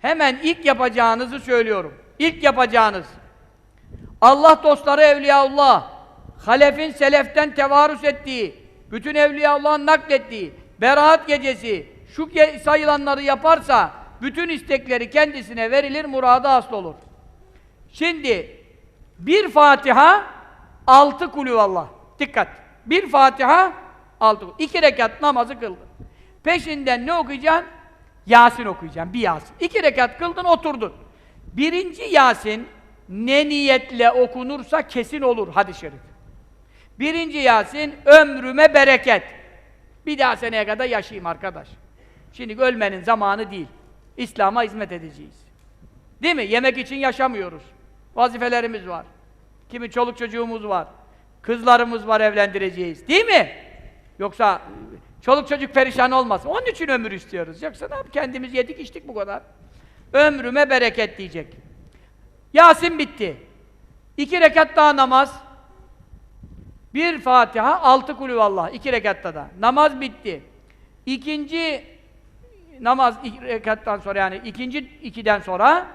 Hemen ilk yapacağınızı söylüyorum. İlk yapacağınız. Allah dostları Evliyaullah, halefin seleften tevarüs ettiği, bütün Evliyaullah'ın naklettiği, beraat gecesi, şu sayılanları yaparsa, bütün istekleri kendisine verilir, muradı asıl olur. Şimdi, bir Fatiha, altı kulüvallah. Dikkat! Bir Fatiha, altı. İki rekat namazı kıldın. Peşinden ne okuyacaksın? Yasin okuyacaksın, bir Yasin. İki rekat kıldın, oturdun. Birinci Yasin, ne niyetle okunursa kesin olur hadis-i şerif. Birinci Yasin, ömrüme bereket. Bir daha seneye kadar yaşayayım arkadaş. Şimdi ölmenin zamanı değil. İslam'a hizmet edeceğiz. Değil mi? Yemek için yaşamıyoruz. Vazifelerimiz var. Kimi çoluk çocuğumuz var. Kızlarımız var evlendireceğiz. Değil mi? Yoksa çoluk çocuk perişan olmasın. Onun için ömür istiyoruz. Yoksa ne yap? Kendimiz yedik içtik bu kadar. Ömrüme bereket diyecek. Yasin bitti. İki rekat daha namaz. Bir Fatiha, altı kulüvallah. iki rekatta da. Namaz bitti. İkinci namaz iki rekattan sonra yani ikinci ikiden sonra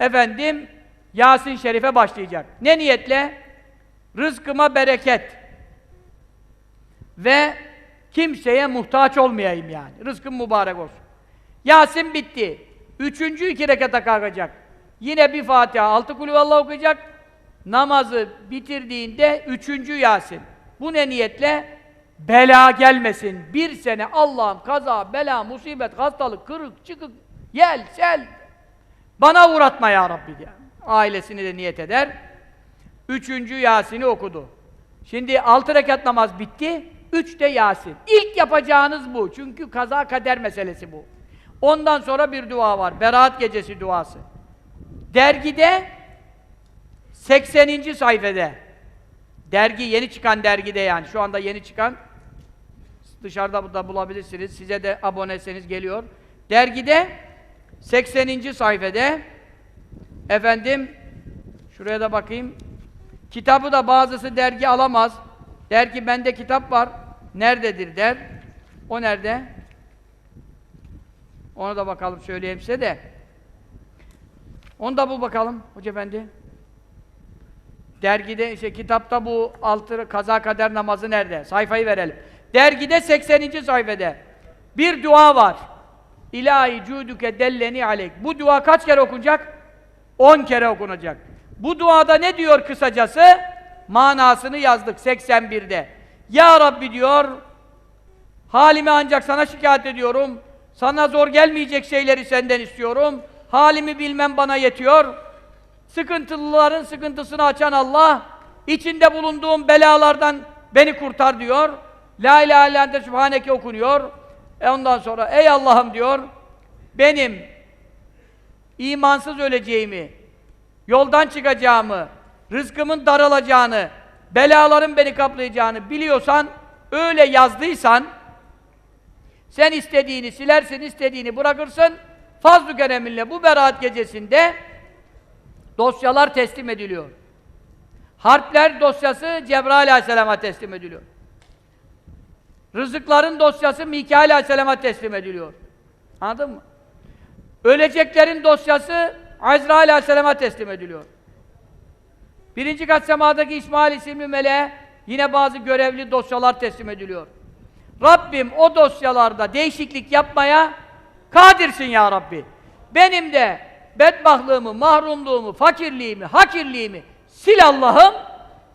efendim Yasin Şerif'e başlayacak. Ne niyetle? Rızkıma bereket ve kimseye muhtaç olmayayım yani. Rızkım mübarek olsun. Yasin bitti. Üçüncü iki rekata kalkacak. Yine bir Fatiha, altı kulüvallah okuyacak. Namazı bitirdiğinde üçüncü Yasin. Bu ne niyetle? Bela gelmesin. Bir sene Allah'ım kaza, bela, musibet, hastalık, kırık, çıkık, yel, sel. Bana uğratma ya Rabbi diye. Ailesini de niyet eder. Üçüncü Yasin'i okudu. Şimdi altı rekat namaz bitti. Üç de Yasin. İlk yapacağınız bu. Çünkü kaza kader meselesi bu. Ondan sonra bir dua var. Berat gecesi duası. Dergide 80. sayfede dergi yeni çıkan dergide yani şu anda yeni çıkan dışarıda da bulabilirsiniz. Size de aboneseniz geliyor. Dergide 80. sayfede efendim şuraya da bakayım. Kitabı da bazısı dergi alamaz. Der ki bende kitap var. Nerededir der. O nerede? Onu da bakalım söyleyeyim size de. Onu da bul bakalım Hoca Efendi. Dergide, işte kitapta bu altı kaza kader namazı nerede? Sayfayı verelim. Dergide 80. sayfede bir dua var. İlahi cuduke delleni aleyk. Bu dua kaç kere okunacak? 10 kere okunacak. Bu duada ne diyor kısacası? Manasını yazdık 81'de. Ya Rabbi diyor, halimi ancak sana şikayet ediyorum. Sana zor gelmeyecek şeyleri senden istiyorum. Halimi bilmem bana yetiyor. Sıkıntılıların sıkıntısını açan Allah, içinde bulunduğum belalardan beni kurtar diyor. La ilahe illa ente sübhaneke okunuyor. E ondan sonra ey Allah'ım diyor, benim imansız öleceğimi, yoldan çıkacağımı, rızkımın daralacağını, belaların beni kaplayacağını biliyorsan, öyle yazdıysan, sen istediğini silersin, istediğini bırakırsın, fazl-ı kereminle bu beraat gecesinde dosyalar teslim ediliyor. Harpler dosyası Cebrail aleyhisselama teslim ediliyor. Rızıkların dosyası Mikail aleyhisselama teslim ediliyor. Anladın mı? Öleceklerin dosyası Azrail aleyhisselama teslim ediliyor. Birinci kat semadaki İsmail isimli meleğe yine bazı görevli dosyalar teslim ediliyor. Rabbim o dosyalarda değişiklik yapmaya kadirsin ya Rabbi. Benim de bedbahtlığımı, mahrumluğumu, fakirliğimi, hakirliğimi sil Allah'ım.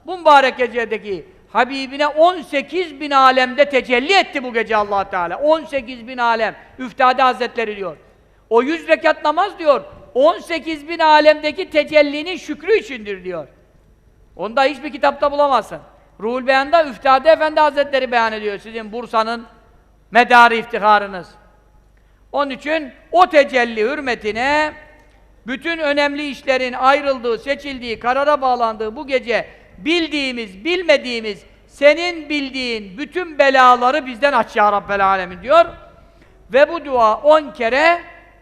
Bu mübarek gecedeki Habibine 18 bin alemde tecelli etti bu gece allah Teala. 18 bin alem. Üftade Hazretleri diyor. O 100 rekat namaz diyor. 18 bin alemdeki tecellinin şükrü içindir diyor. Onu da hiçbir kitapta bulamazsın. Ruhul Beyan'da Üftade Efendi Hazretleri beyan ediyor sizin Bursa'nın medarı iftiharınız. Onun için o tecelli hürmetine bütün önemli işlerin ayrıldığı, seçildiği, karara bağlandığı bu gece bildiğimiz, bilmediğimiz, senin bildiğin bütün belaları bizden aç ya Rabbel Alemin diyor. Ve bu dua on kere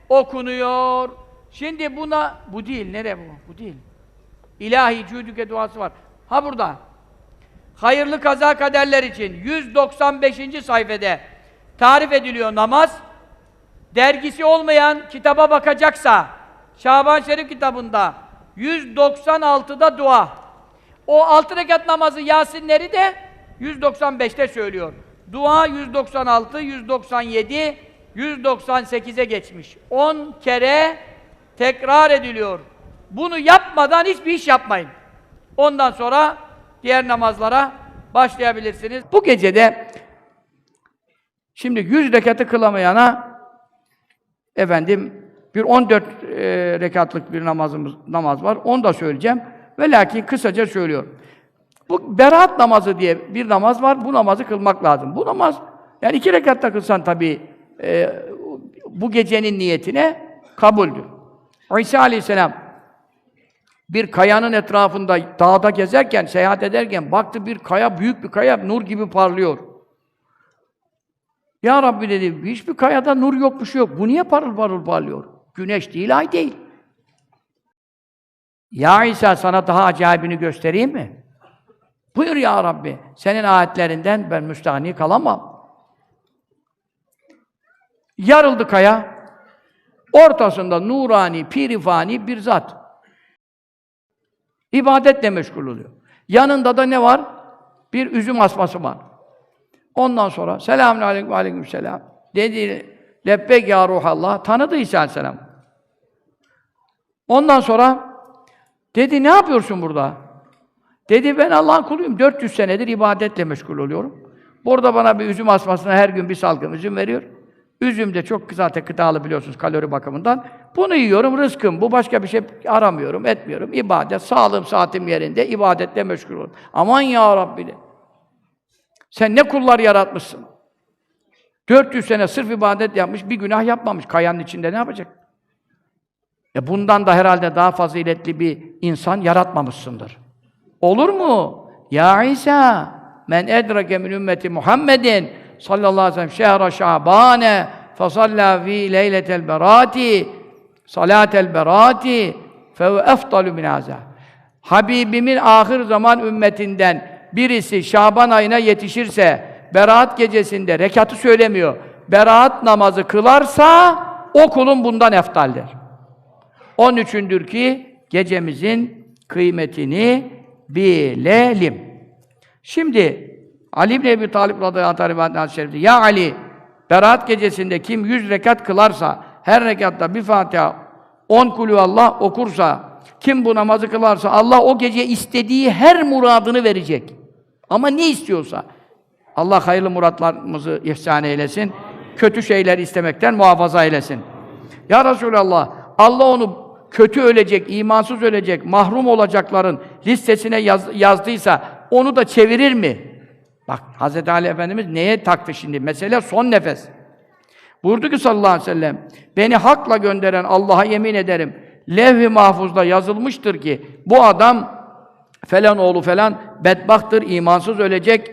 okunuyor. Şimdi buna, bu değil, nere bu? Bu değil. İlahi cüdüke duası var. Ha burada. Hayırlı kaza kaderler için 195. sayfede tarif ediliyor namaz. dergisi olmayan kitaba bakacaksa, Şaban Şerif kitabında 196'da dua. O altı rekat namazı Yasinleri de 195'te söylüyor. Dua 196, 197, 198'e geçmiş. 10 kere tekrar ediliyor. Bunu yapmadan hiçbir iş yapmayın. Ondan sonra diğer namazlara başlayabilirsiniz. Bu gecede şimdi 100 rekatı kılamayana efendim bir 14 e, rekatlık bir namazımız namaz var. Onu da söyleyeceğim. Ve lakin kısaca söylüyorum. Bu beraat namazı diye bir namaz var. Bu namazı kılmak lazım. Bu namaz yani iki rekatta kılsan tabii e, bu gecenin niyetine kabuldür. İsa Aleyhisselam bir kayanın etrafında dağda gezerken, seyahat ederken baktı bir kaya, büyük bir kaya nur gibi parlıyor. Ya Rabbi dedi, hiçbir kayada nur yok, bir şey yok. Bu niye parıl parıl parlıyor? Güneş değil, ay değil. Ya İsa sana daha acayibini göstereyim mi? Buyur ya Rabbi. Senin ayetlerinden ben müstahni kalamam. Yarıldı kaya. Ortasında nurani, pirifani bir zat. İbadetle meşgul oluyor. Yanında da ne var? Bir üzüm asması var. Ondan sonra selamun aleyküm aleyküm selam. Dedi lebbek ya ruhallah. Tanıdı İsa aleyhisselam. Ondan sonra dedi ne yapıyorsun burada? Dedi ben Allah'ın kuluyum. 400 senedir ibadetle meşgul oluyorum. Burada bana bir üzüm asmasına her gün bir salkım üzüm veriyor. Üzüm de çok zaten gıdalı biliyorsunuz kalori bakımından. Bunu yiyorum, rızkım. Bu başka bir şey aramıyorum, etmiyorum. İbadet, sağlığım, saatim yerinde, ibadetle meşgul oluyorum. Aman ya Rabbi de. Sen ne kullar yaratmışsın? 400 sene sırf ibadet yapmış, bir günah yapmamış. Kayanın içinde ne yapacak? E bundan da herhalde daha faziletli bir insan yaratmamışsındır. Olur mu? Ya İsa, men edrake min ümmeti Muhammedin sallallahu aleyhi ve sellem şehra şabane fesalla fi leyletel berati salatel berati fe efdalu min haza. Habibimin ahir zaman ümmetinden birisi Şaban ayına yetişirse Berat gecesinde rekatı söylemiyor. Berat namazı kılarsa o kulun bundan eftaldir. Onun üçündür ki gecemizin kıymetini bilelim. Şimdi Ali İbni Ebi Talib radıyallahu anh şerifte Ya Ali, Berat gecesinde kim yüz rekat kılarsa, her rekatta bir Fatiha, on kulü Allah okursa, kim bu namazı kılarsa Allah o gece istediği her muradını verecek. Ama ne istiyorsa. Allah hayırlı muratlarımızı ihsan eylesin. Kötü şeyler istemekten muhafaza eylesin. Ya Resulallah, Allah onu kötü ölecek, imansız ölecek, mahrum olacakların listesine yaz, yazdıysa onu da çevirir mi? Bak Hz. Ali Efendimiz neye taktı şimdi? Mesele son nefes. Buyurdu ki sallallahu aleyhi ve sellem, beni hakla gönderen Allah'a yemin ederim, levh-i mahfuzda yazılmıştır ki, bu adam falan oğlu falan bedbahtır, imansız ölecek.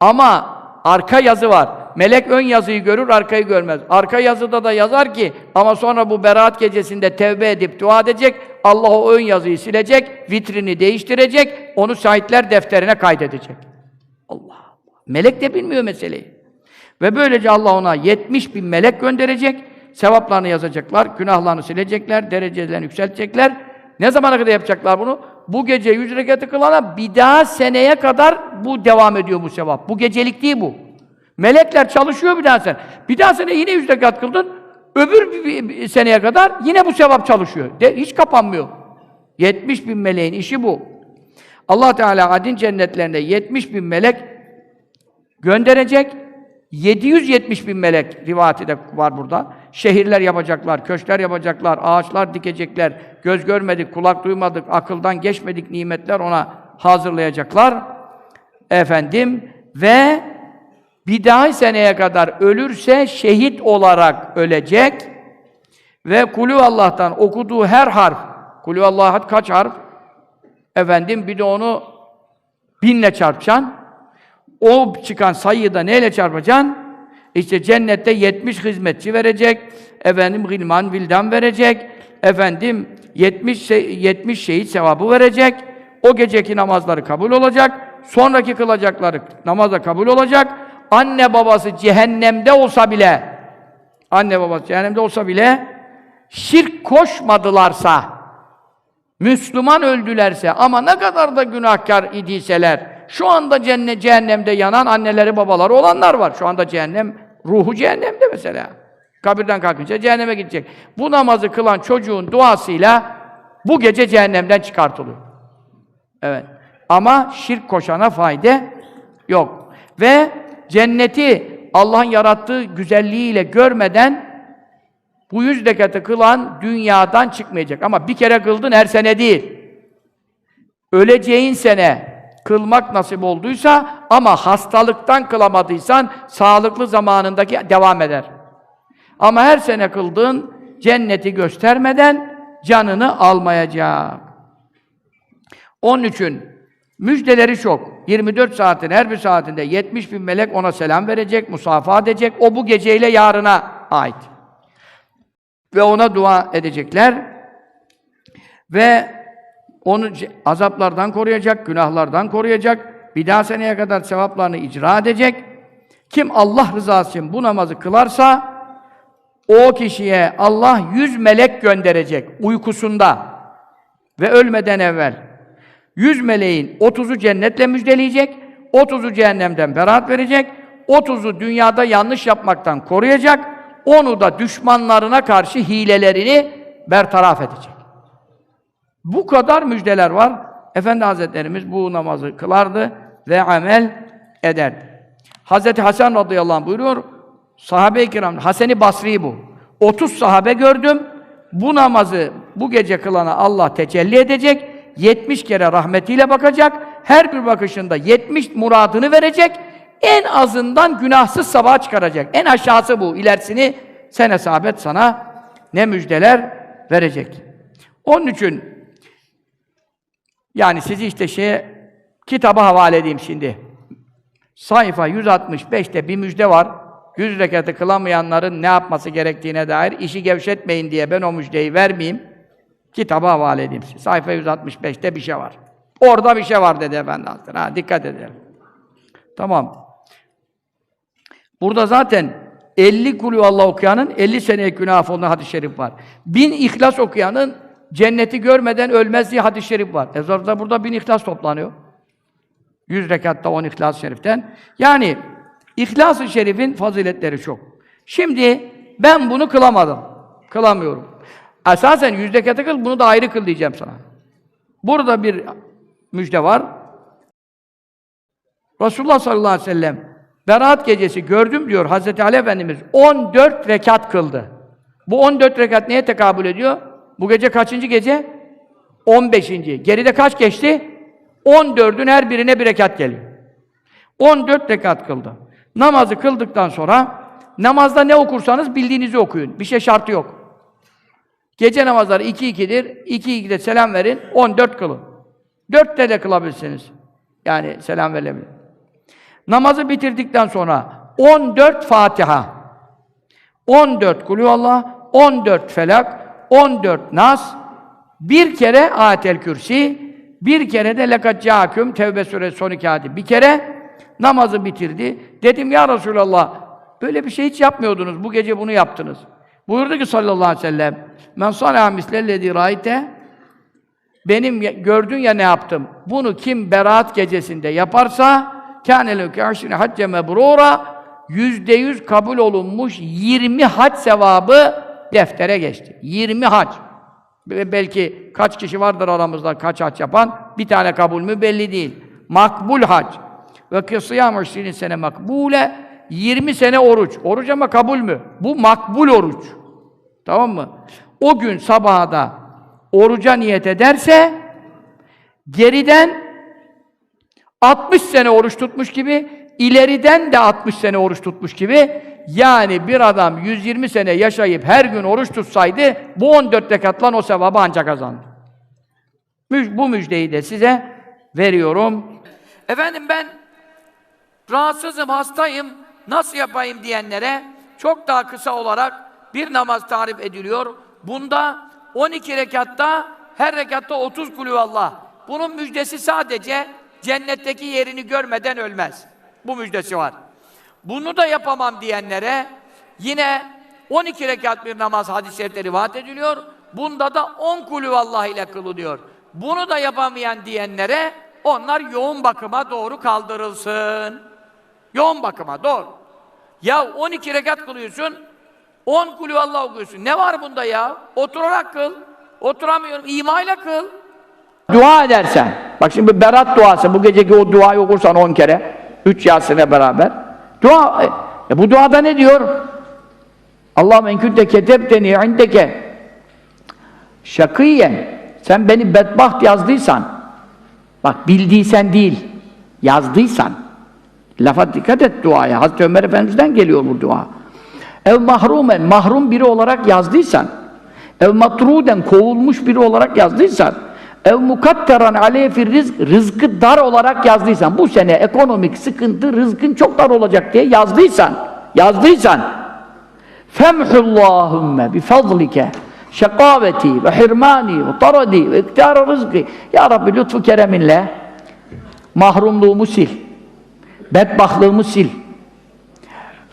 Ama arka yazı var. Melek ön yazıyı görür, arkayı görmez. Arka yazıda da yazar ki, ama sonra bu beraat gecesinde tevbe edip dua edecek, Allah o ön yazıyı silecek, vitrini değiştirecek, onu şahitler defterine kaydedecek. Allah Allah. Melek de bilmiyor meseleyi. Ve böylece Allah ona 70 bin melek gönderecek, sevaplarını yazacaklar, günahlarını silecekler, derecelerini yükseltecekler. Ne zamana kadar yapacaklar bunu? Bu gece yüz rekatı kılana bir daha seneye kadar bu devam ediyor bu sevap. Bu gecelik değil bu. Melekler çalışıyor bir daha sen. Bir daha sene yine yüz rekat kıldın, öbür bir, bir, seneye kadar yine bu sevap çalışıyor. De, hiç kapanmıyor. 70 bin meleğin işi bu. Allah Teala adin cennetlerinde 70 bin melek gönderecek. 770 bin melek rivayeti de var burada. Şehirler yapacaklar, köşkler yapacaklar, ağaçlar dikecekler. Göz görmedik, kulak duymadık, akıldan geçmedik nimetler ona hazırlayacaklar. Efendim ve bir daha seneye kadar ölürse şehit olarak ölecek ve kulü Allah'tan okuduğu her harf, kulü Allah'at kaç harf? Efendim bir de onu binle çarpacaksın. O çıkan sayıyı da neyle çarpacaksın? İşte cennette 70 hizmetçi verecek, efendim gilman vildan verecek, efendim 70 şey, 70 şehit sevabı verecek. O geceki namazları kabul olacak. Sonraki kılacakları namaza kabul olacak. Anne babası cehennemde olsa bile anne babası cehennemde olsa bile şirk koşmadılarsa, Müslüman öldülerse ama ne kadar da günahkar idiyseler, şu anda cennet cehennemde yanan anneleri babaları olanlar var. Şu anda cehennem, ruhu cehennemde mesela. Kabirden kalkınca cehenneme gidecek. Bu namazı kılan çocuğun duasıyla bu gece cehennemden çıkartılıyor. Evet. Ama şirk koşana fayda yok. Ve cenneti Allah'ın yarattığı güzelliğiyle görmeden bu yüz rekatı kılan dünyadan çıkmayacak. Ama bir kere kıldın her sene değil. Öleceğin sene kılmak nasip olduysa ama hastalıktan kılamadıysan sağlıklı zamanındaki devam eder. Ama her sene kıldığın cenneti göstermeden canını almayacak. Onun için müjdeleri çok. 24 saatin her bir saatinde 70 bin melek ona selam verecek, musafaha edecek. O bu geceyle yarına ait. Ve ona dua edecekler. Ve onu azaplardan koruyacak, günahlardan koruyacak. Bir daha seneye kadar sevaplarını icra edecek. Kim Allah rızası için bu namazı kılarsa o kişiye Allah yüz melek gönderecek uykusunda ve ölmeden evvel. Yüz meleğin 30'u cennetle müjdeleyecek, 30'u cehennemden beraat verecek, 30'u dünyada yanlış yapmaktan koruyacak, onu da düşmanlarına karşı hilelerini bertaraf edecek. Bu kadar müjdeler var. Efendi Hazretlerimiz bu namazı kılardı ve amel ederdi. Hazreti Hasan radıyallahu anh buyuruyor, sahabe-i kiram, Hasan-ı Basri bu. 30 sahabe gördüm, bu namazı bu gece kılana Allah tecelli edecek, 70 kere rahmetiyle bakacak, her bir bakışında 70 muradını verecek, en azından günahsız sabaha çıkaracak. En aşağısı bu, ilerisini sen hesap et sana ne müjdeler verecek. Onun için yani sizi işte şeye kitaba havale edeyim şimdi. Sayfa 165'te bir müjde var. Yüz rekatı kılamayanların ne yapması gerektiğine dair işi gevşetmeyin diye ben o müjdeyi vermeyeyim. Kitaba havale edeyim. Sayfa 165'te bir şey var. Orada bir şey var dedi Efendi Hazretleri. Ha, dikkat edelim. Tamam. Burada zaten 50 kulü Allah okuyanın 50 senelik günah affolunduğu hadis-i şerif var. Bin ihlas okuyanın cenneti görmeden ölmez diye hadis-i şerif var. E sonra burada bin ihlas toplanıyor. 100 rekatta 10 ihlas-ı şeriften. Yani ihlas-ı şerifin faziletleri çok. Şimdi ben bunu kılamadım. Kılamıyorum. Esasen 100 rekatı kıl, bunu da ayrı kıl diyeceğim sana. Burada bir müjde var. Resulullah sallallahu aleyhi ve sellem Berat gecesi gördüm diyor Hazreti Ali Efendimiz 14 rekat kıldı. Bu 14 rekat neye tekabül ediyor? Bu gece kaçıncı gece? 15. Geride kaç geçti? 14'ün her birine bir rekat geliyor. 14 rekat kıldı. Namazı kıldıktan sonra namazda ne okursanız bildiğinizi okuyun. Bir şey şartı yok. Gece namazları 2-2'dir. 2-2'de selam verin. 14 kılın. 4'te de kılabilirsiniz. Yani selam verilebilir. Namazı bitirdikten sonra 14 Fatiha, 14 Kulüvallah, 14 Felak, 14 Nas, bir kere Ayetel Kürsi, bir kere de Lekad Câküm, Tevbe Suresi son iki ayeti. Bir kere namazı bitirdi. Dedim ya Resulallah, böyle bir şey hiç yapmıyordunuz, bu gece bunu yaptınız. Buyurdu ki sallallahu aleyhi ve sellem, Men salâ mislellezî râite, benim gördün ya ne yaptım. Bunu kim beraat gecesinde yaparsa kâne leke aşrine hacce mebrûra yüzde yüz kabul olunmuş 20 hac sevabı deftere geçti. 20 hac. Belki kaç kişi vardır aramızda kaç hac yapan? Bir tane kabul mü belli değil. Makbul hac. Ve kısıyam işrin sene makbule 20 sene oruç. Oruç ama kabul mü? Bu makbul oruç. Tamam mı? O gün sabaha da oruca niyet ederse geriden 60 sene oruç tutmuş gibi ileriden de 60 sene oruç tutmuş gibi yani bir adam 120 sene yaşayıp her gün oruç tutsaydı bu 14 rekatlan o sevabı ancak kazandı. Bu müjdeyi de size veriyorum. Efendim ben rahatsızım, hastayım, nasıl yapayım diyenlere çok daha kısa olarak bir namaz tarif ediliyor. Bunda 12 rekatta, her rekatta 30 kulüvallah. Bunun müjdesi sadece cennetteki yerini görmeden ölmez. Bu müjdesi var. Bunu da yapamam diyenlere yine 12 rekat bir namaz hadis-i şerifte rivayet ediliyor. Bunda da 10 kulü vallahi ile kılınıyor. Bunu da yapamayan diyenlere onlar yoğun bakıma doğru kaldırılsın. Yoğun bakıma doğru. Ya 12 rekat kılıyorsun, 10 kulü Allah okuyorsun. Ne var bunda ya? Oturarak kıl. Oturamıyorum, imayla kıl. Dua edersen, bak şimdi berat duası, bu geceki o duayı okursan 10 kere, 3 Yasin'e beraber. Dua, e, bu duada ne diyor? Allah'ım en kunte ketebteni indeke şakiyen sen beni bedbaht yazdıysan bak bildiysen değil yazdıysan lafa dikkat et duaya Hazreti Ömer Efendimiz'den geliyor bu dua ev mahrumen mahrum biri olarak yazdıysan ev matruden kovulmuş biri olarak yazdıysan ev mukatteran aleyhi fir rizk rızkı dar olarak yazdıysan bu sene ekonomik sıkıntı rızkın çok dar olacak diye yazdıysan yazdıysan femhullahümme bifadlike şekaveti ve hirmani ve taradi ve iktidar rızkı. Ya Rabbi lütfu kereminle mahrumluğumu sil bedbahtlığımı sil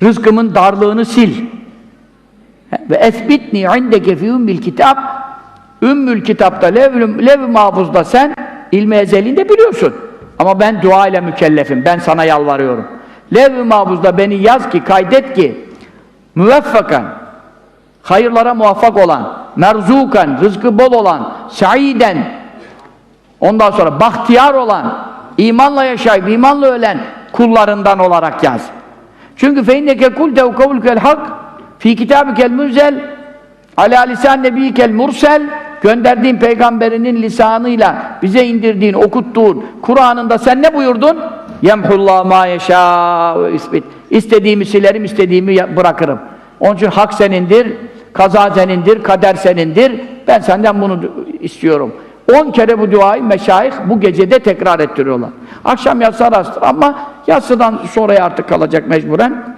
rızkımın darlığını sil. Ve esbitni indeke fi ümmül kitap ümmül kitapta lev-i lev mahfuzda sen ilmi ezelinde biliyorsun. Ama ben dua ile mükellefim ben sana yalvarıyorum. Lev-i mahfuzda beni yaz ki kaydet ki müveffakan hayırlara muvaffak olan merzukan rızkı bol olan saiden ondan sonra bahtiyar olan imanla yaşayıp imanla ölen kullarından olarak yaz. Çünkü fe inneke kulte kavulkel hak fi kitabikel münzel ala lisan nebiyikel mursel gönderdiğin peygamberinin lisanıyla bize indirdiğin, okuttuğun Kur'an'ında sen ne buyurdun? Yemhullah ma yeşâ ve isbit. İstediğimi silerim, istediğimi bırakırım. Onun için hak senindir, kaza senindir, kader senindir. Ben senden bunu istiyorum. On kere bu duayı meşayih bu gecede tekrar ettiriyorlar. Akşam yatsı arasıdır ama yatsıdan sonraya artık kalacak mecburen.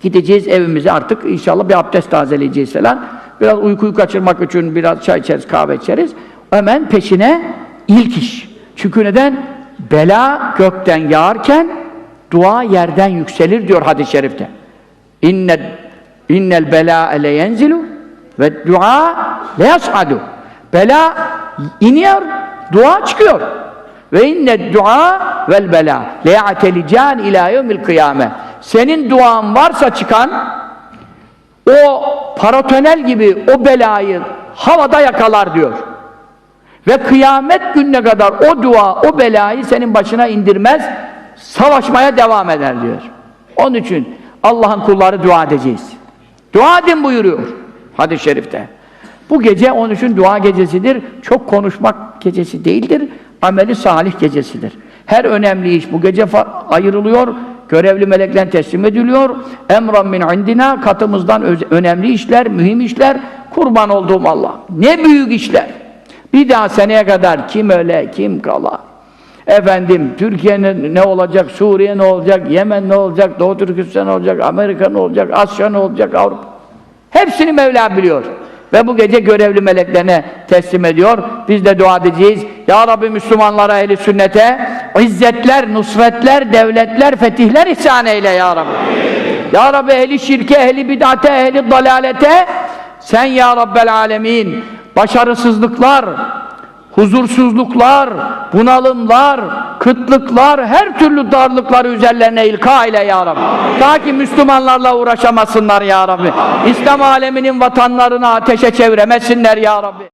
Gideceğiz evimize artık inşallah bir abdest tazeleyeceğiz falan. Biraz uykuyu kaçırmak için biraz çay içeriz, kahve içeriz. Hemen peşine ilk iş. Çünkü neden? Bela gökten yağarken dua yerden yükselir diyor hadis-i şerifte. İnnel innel bela le yenzilu ve dua le yas'adu. Bela iniyor, dua çıkıyor. Ve inne dua vel bela le ya'telican ila yevmil kıyame. Senin duan varsa çıkan o paratonel gibi o belayı havada yakalar diyor. Ve kıyamet gününe kadar o dua, o belayı senin başına indirmez, savaşmaya devam eder diyor. Onun için Allah'ın kulları dua edeceğiz. Dua edin buyuruyor hadis-i şerifte. Bu gece onun için dua gecesidir. Çok konuşmak gecesi değildir. Ameli salih gecesidir. Her önemli iş bu gece ayrılıyor. Görevli melekler teslim ediliyor. Emran min indina katımızdan önemli işler, mühim işler. Kurban olduğum Allah. Ne büyük işler. Bir daha seneye kadar kim öle, kim kala. Efendim Türkiye'nin ne olacak, Suriye ne olacak, Yemen ne olacak, Doğu Türkistan ne olacak, Amerika ne olacak, Asya ne olacak, Avrupa. Hepsini Mevla biliyor. Ve bu gece görevli meleklerine teslim ediyor. Biz de dua edeceğiz. Ya Rabbi Müslümanlara, ehli sünnete izzetler, nusretler, devletler, fetihler ihsan eyle Ya Rabbi. Ya Rabbi ehli şirke, ehli bid'ate, ehli dalalete sen Ya Rabbel alemin başarısızlıklar, huzursuzluklar, bunalımlar, kıtlıklar, her türlü darlıkları üzerlerine ilka ile ya Rabbi. Ta ki Müslümanlarla uğraşamasınlar ya Rabbi. İslam aleminin vatanlarını ateşe çeviremesinler ya Rabbi.